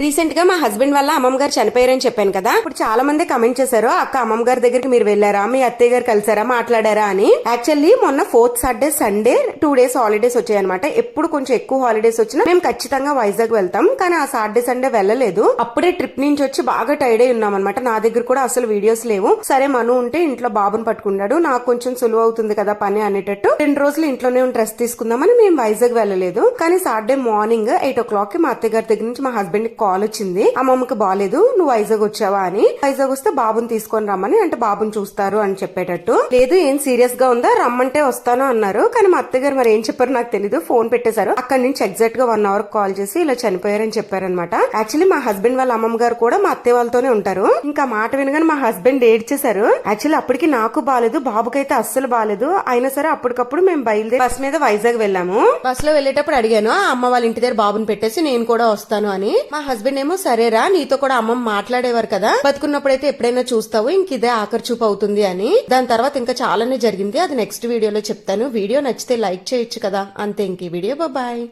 రీసెంట్గా మా హస్బెండ్ వాళ్ళ అమ్మమ్మ గారు చనిపోయారని చెప్పాను కదా ఇప్పుడు చాలా మంది కమెంట్ చేశారు అక్క అమ్మమ్మ గారి దగ్గరికి మీరు వెళ్ళారా? మీ అత్తయ్య గారు కలిసారా? మాట్లాడారా? అని. యాక్చువల్లీ మొన్న fourth Saturday Sunday two days holidays వచ్చాయి అనమాట ఎప్పుడు కొంచెం ఎక్కువ హాలిడేస్ వచ్చినా మేము ఖచ్చితంగా వైజాగ్ వెళ్తాం కానీ ఆ సాటర్డే సండే వెళ్ళలేదు. అప్పుడే ట్రిప్ నుంచి వచ్చి బాగా టైర్డ్ అయి ఉన్నాం అనమాట నా దగ్గర కూడా అసలు వీడియోస్ లేవు. సరే మను ఉంటే ఇంట్లో బాబుని పట్టుకున్నాడు. నాకు కొంచెం సులువు అవుతుంది కదా పని అనేటట్టు. రెండు రోజులు ఇంట్లోనే డ్రెస్ తీసుకుందామని మేము వైజాగ్ వెళ్ళలేదు. కానీ సాటర్డే మార్నింగ్ ఎయిట్ ఓ క్లాక్కి మా అత్తయ్య గారి దగ్గర నుంచి మా హస్బెండ్కి కాల్ వచ్చింది అమ్మమ్మకి బాగాలేదు నువ్వు వైజాగ్ వచ్చావా? అని. వైజాగ్ వస్తే బాబుని తీసుకొని రమ్మని అంటే బాబుని చూస్తారు అని చెప్పేటట్టు. లేదు ఏం సీరియస్గా ఉందా? రమ్మంటే వస్తాను అన్నారు. కానీ మా అత్తయ్య గారు మరి ఏం చెప్పారు నాకు తెలీదు. ఫోన్ పెట్టేశారు. అక్కడి నుంచి ఎగ్జాక్ట్గా వన్ అవర్ కాల్ చేసి ఇలా చనిపోయారని చెప్పారనమాట యాక్చువల్లీ మా హస్బెండ్ వాళ్ళ అమ్మమ్మ గారు కూడా మా అత్తయ్య వాళ్ళతోనే ఉంటారు. ఇంకా మాట వినగానే మా హస్బెండ్ ఏడ్చేశారు. యాక్చువల్లీ అప్పటికి నాకు బాగాలేదు బాబుకైతే అస్సలు బాగాలేదు అయినా సరే అప్పటికప్పుడు మేము బయలుదేరి బస్ మీద వైజాగ్ వెళ్ళాము. బస్లో వెళ్ళేటప్పుడు అడిగాను ఆ అమ్మ వాళ్ళ ఇంటి దగ్గర బాబుని పెట్టేసి నేను కూడా వస్తాను అని. మా హస్బెండ్ ఏమో సరేరా నీతో కూడా అమ్మమ్మ మాట్లాడేవారు కదా బతుకున్నప్పుడైతే ఎప్పుడైనా చూస్తావు ఇంక ఇదే ఆఖరి చూపు అవుతుంది అని. దాని తర్వాత ఇంకా చాలానే జరిగింది. అది నెక్స్ట్ వీడియోలో చెప్తాను. వీడియో నచ్చితే లైక్ చేయొచ్చు కదా. అంతే ఇంక ఈ వీడియో. బాయ్.